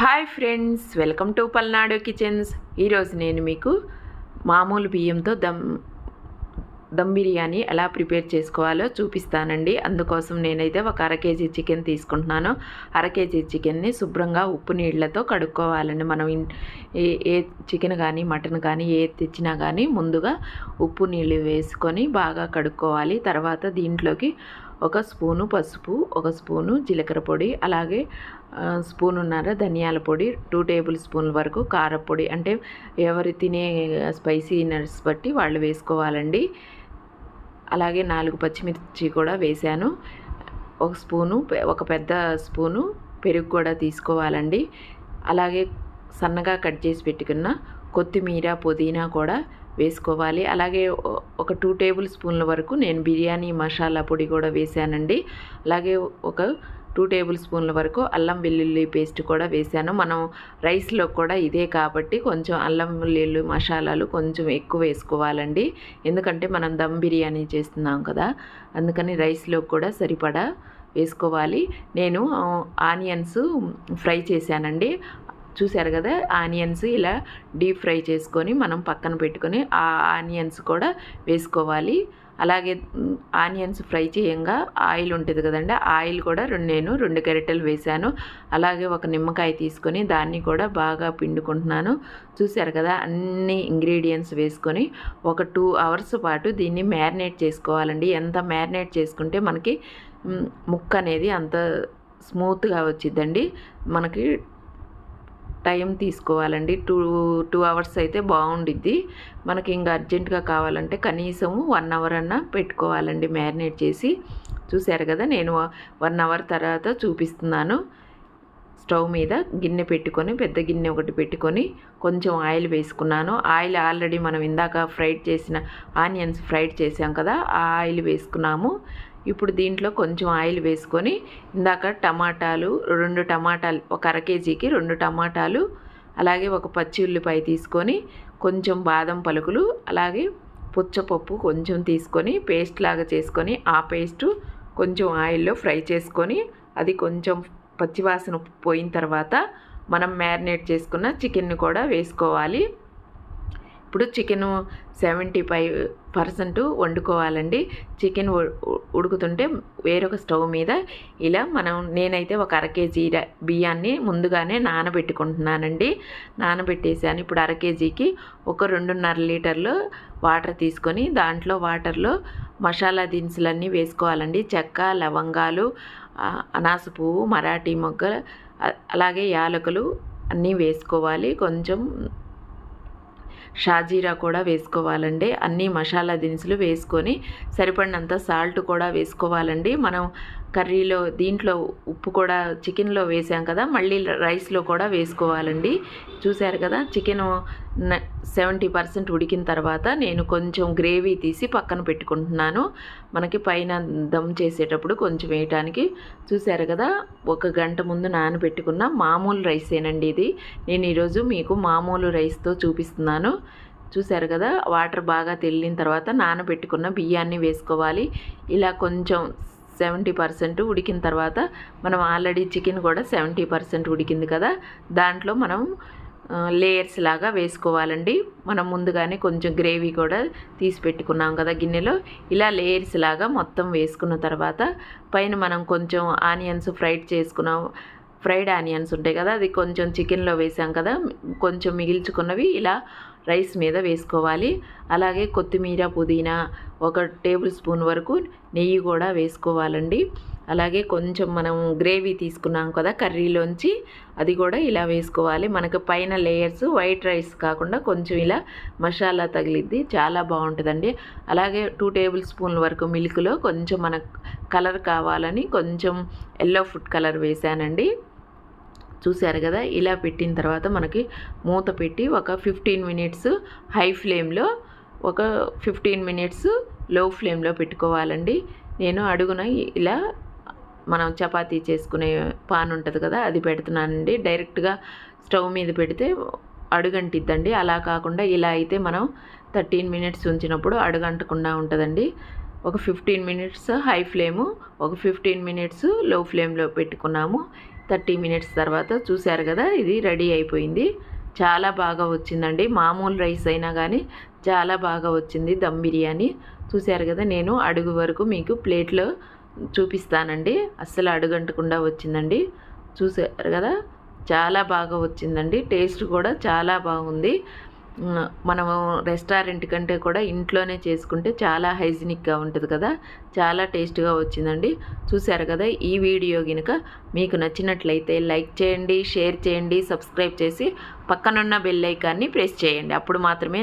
Hi friends welcome to Palnadu kitchens. ఈరోజు నేను మీకు మామూలు బియ్యంతో దమ్ దమ్ బిర్యానీ ఎలా ప్రిపేర్ చేసుకోవాలో చూపిస్తానండి. అందుకోసం నేనైతే ఒక అర కేజీ చికెన్ తీసుకుంటున్నాను. అర కేజీ చికెన్ని శుభ్రంగా ఉప్పు నీళ్ళతో కడుక్కోవాలండి. మనం ఏ ఏ చికెన్ కానీ మటన్ కానీ ఏ తెచ్చినా కానీ ముందుగా ఉప్పు నీళ్ళు వేసుకొని బాగా కడుక్కోవాలి. తర్వాత దీంట్లోకి ఒక స్పూను పసుపు ఒక స్పూను జీలకర్ర పొడి అలాగే స్పూన్ ఉన్నారా. ధనియాల పొడి టూ టేబుల్ స్పూన్ల వరకు కారపొడి అంటే ఎవరు తినే స్పైసీనెస్ బట్టి వాళ్ళు వేసుకోవాలండి. అలాగే నాలుగు పచ్చిమిర్చి కూడా వేశాను. ఒక స్పూను ఒక పెద్ద స్పూను పెరుగు కూడా తీసుకోవాలండి. అలాగే సన్నగా కట్ చేసి పెట్టుకున్న కొత్తిమీర పుదీనా కూడా వేసుకోవాలి. అలాగే ఒక టూ టేబుల్ స్పూన్ల వరకు నేను బిర్యానీ మసాలా పొడి కూడా వేశానండి. అలాగే ఒక టూ టేబుల్ స్పూన్ల వరకు అల్లం వెల్లుల్లి పేస్ట్ కూడా వేశాను మనం రైస్లో కూడా ఇదే కాబట్టి కొంచెం అల్లం వెల్లుల్లి మసాలాలు కొంచెం ఎక్కువ వేసుకోవాలండి. ఎందుకంటే మనం దమ్ బిర్యానీ చేస్తున్నాం కదా అందుకని రైస్లో కూడా సరిపడా వేసుకోవాలి. నేను ఆనియన్స్ ఫ్రై చేశానండి. చూశారు కదా ఆనియన్స్ ఇలా డీప్ ఫ్రై చేసుకొని మనం పక్కన పెట్టుకొని ఆ ఆనియన్స్ కూడా వేసుకోవాలి. అలాగే ఆనియన్స్ ఫ్రై చేయంగా. ఆయిల్ ఉంటుంది కదండి ఆయిల్ కూడా రెండు నేను రెండు గరిటెలు వేశాను. అలాగే ఒక నిమ్మకాయ తీసుకొని దాన్ని కూడా బాగా పిండుకుంటున్నాను. చూశారు కదా అన్ని ఇంగ్రీడియంట్స్ వేసుకొని ఒక టూ అవర్స్ పాటు దీన్ని మ్యారినేట్ చేసుకోవాలండి. ఎంత మ్యారినేట్ చేసుకుంటే మనకి ముక్క అనేది అంత స్మూత్గా వచ్చిద్దండి. మనకి టైం తీసుకోవాలండి. టూ టూ అవర్స్ అయితే బాగుండిద్ది. మనకి ఇంకా అర్జెంటుగా కావాలంటే కనీసం వన్ అవర్ అన్నా పెట్టుకోవాలండి మ్యారినేట్ చేసి. చూశారు కదా నేను వన్ అవర్ తర్వాత చూపిస్తున్నాను. స్టవ్ మీద గిన్నె పెట్టుకొని పెద్ద గిన్నె ఒకటి పెట్టుకొని కొంచెం ఆయిల్ వేసుకున్నాను. ఆయిల్ ఆల్రెడీ మనం ఇందాక ఫ్రైడ్ చేసిన ఆనియన్స్ ఫ్రైడ్ చేసాం కదా ఆ ఆయిల్ వేసుకున్నాము. ఇప్పుడు దీంట్లో కొంచెం ఆయిల్ వేసుకొని ఇందాక టమాటాలు రెండు టమాటాలు ఒక అర కేజీకి రెండు టమాటాలు అలాగే ఒక పచ్చి ఉల్లిపాయ తీసుకొని కొంచెం బాదం పలుకులు అలాగే పుచ్చపప్పు కొంచెం తీసుకొని పేస్ట్ లాగా చేసుకొని ఆ పేస్టు కొంచెం ఆయిల్లో ఫ్రై చేసుకొని అది కొంచెం పచ్చివాసన పోయిన తర్వాత మనం మ్యారినేట్ చేసుకున్న చికెన్ని కూడా వేసుకోవాలి. ఇప్పుడు చికెన్ సెవెంటీ ఫైవ్ పర్సెంట్ వండుకోవాలండి. చికెన్ ఉడుకుతుంటే వేరొక స్టవ్ మీద ఇలా మనం నేనైతే ఒక అర కేజీ బియ్యాన్ని ముందుగానే నానబెట్టుకుంటున్నానండి. నానబెట్టేసాను. ఇప్పుడు అర కేజీకి ఒక రెండున్నర లీటర్లు వాటర్ తీసుకొని దాంట్లో వాటర్లో మసాలా దినుసులన్నీ వేసుకోవాలండి. చెక్క లవంగాలు అనాస పువ్వు మరాఠీ మొగ్గ అలాగే యాలకులు అన్నీ వేసుకోవాలి. కొంచెం షాజీరా కూడా వేసుకోవాలండి. అన్ని మసాలా దినుసులు వేసుకొని సరిపడినంత సాల్ట్ కూడా వేసుకోవాలండి. మనం కర్రీలో దీంట్లో ఉప్పు కూడా చికెన్లో వేసాం కదా మళ్ళీ రైస్లో కూడా వేసుకోవాలండి. చూశారు కదా చికెన్ సెవెంటీ పర్సెంట్ ఉడికిన తర్వాత నేను కొంచెం గ్రేవీ తీసి పక్కన పెట్టుకుంటున్నాను. మనకి పైన దమ్ చేసేటప్పుడు కొంచెం వేయటానికి చూశారు కదా ఒక గంట ముందు నానబెట్టుకున్న మామూలు రైసేనండి ఇది. నేను ఈరోజు మీకు మామూలు రైస్తో చూపిస్తున్నాను. చూశారు కదా వాటర్ బాగా తెల్లిన తర్వాత నానబెట్టుకున్న బియ్యాన్ని వేసుకోవాలి. ఇలా కొంచెం సెవెంటీ పర్సెంట్ ఉడికిన తర్వాత మనం ఆల్రెడీ చికెన్ కూడా సెవెంటీ పర్సెంట్ ఉడికింది కదా దాంట్లో మనం లేయర్స్ లాగా వేసుకోవాలండి. మనం ముందుగానే కొంచెం గ్రేవీ కూడా తీసి పెట్టుకున్నాం కదా గిన్నెలో. ఇలా లేయర్స్ లాగా మొత్తం వేసుకున్న తర్వాత పైన మనం కొంచెం ఆనియన్స్ ఫ్రైడ్ చేసుకున్నాం. ఫ్రైడ్ ఆనియన్స్ ఉంటాయి కదా అది కొంచెం చికెన్లో వేసాం కదా కొంచెం మిగిల్చుకున్నవి ఇలా రైస్ మీద వేసుకోవాలి. అలాగే కొత్తిమీర పుదీనా ఒక టేబుల్ స్పూన్ వరకు నెయ్యి కూడా వేసుకోవాలండి. అలాగే కొంచెం మనం గ్రేవీ తీసుకున్నాం కదా కర్రీలోంచి అది కూడా ఇలా వేసుకోవాలి. మనకు పైన లేయర్స్ వైట్ రైస్ కాకుండా కొంచెం ఇలా మసాలా తగిలిద్ది. చాలా బాగుంటుందండి. అలాగే టూ టేబుల్ స్పూన్ల వరకు మిల్క్లో కొంచెం మనకు కలర్ కావాలని కొంచెం ఎల్లో ఫుడ్ కలర్ వేసానండి. చూశారు కదా? ఇలా పెట్టిన తర్వాత మనకి మూత పెట్టి ఒక ఫిఫ్టీన్ మినిట్స్ హై ఫ్లేమ్లో ఒక ఫిఫ్టీన్ మినిట్స్లో ఫ్లేమ్లో పెట్టుకోవాలండి. నేను అడుగున ఇలా మనం చపాతీ చేసుకునే పాన్ ఉంటుంది కదా అది పెడుతున్నానండి. డైరెక్ట్గా స్టవ్ మీద పెడితే అడుగంటిద్దండి. అలా కాకుండా ఇలా అయితే మనం థర్టీన్ మినిట్స్ ఉంచినప్పుడు అడుగంటకుండా ఉంటుందండి. ఒక ఫిఫ్టీన్ మినిట్స్ హై ఫ్లేము ఒక ఫిఫ్టీన్ మినిట్స్లో ఫ్లేమ్లో పెట్టుకున్నాము. థర్టీ మినిట్స్ తర్వాత చూశారు కదా ఇది రెడీ అయిపోయింది. చాలా బాగా వచ్చిందండి. మామూలు రైస్ అయినా కానీ చాలా బాగా వచ్చింది దమ్ బిర్యానీ. చూశారు కదా నేను అడుగు వరకు మీకు ప్లేట్లో చూపిస్తానండి. అస్సలు అడుగంటకుండా వచ్చిందండి. చూసారు కదా? చాలా బాగా వచ్చిందండి. టేస్ట్ కూడా చాలా బాగుంది. మనము రెస్టారెంట్ కంటే కూడా ఇంట్లోనే చేసుకుంటే చాలా హైజీనిక్గా ఉంటుంది కదా? చాలా టేస్ట్గా వచ్చిందండి. చూశారు కదా? ఈ వీడియో కనుక మీకు నచ్చినట్లయితే లైక్ చేయండి షేర్ చేయండి సబ్స్క్రైబ్ చేసి పక్కనున్న బెల్ ఐకాన్ని ప్రెస్ చేయండి. అప్పుడు మాత్రమే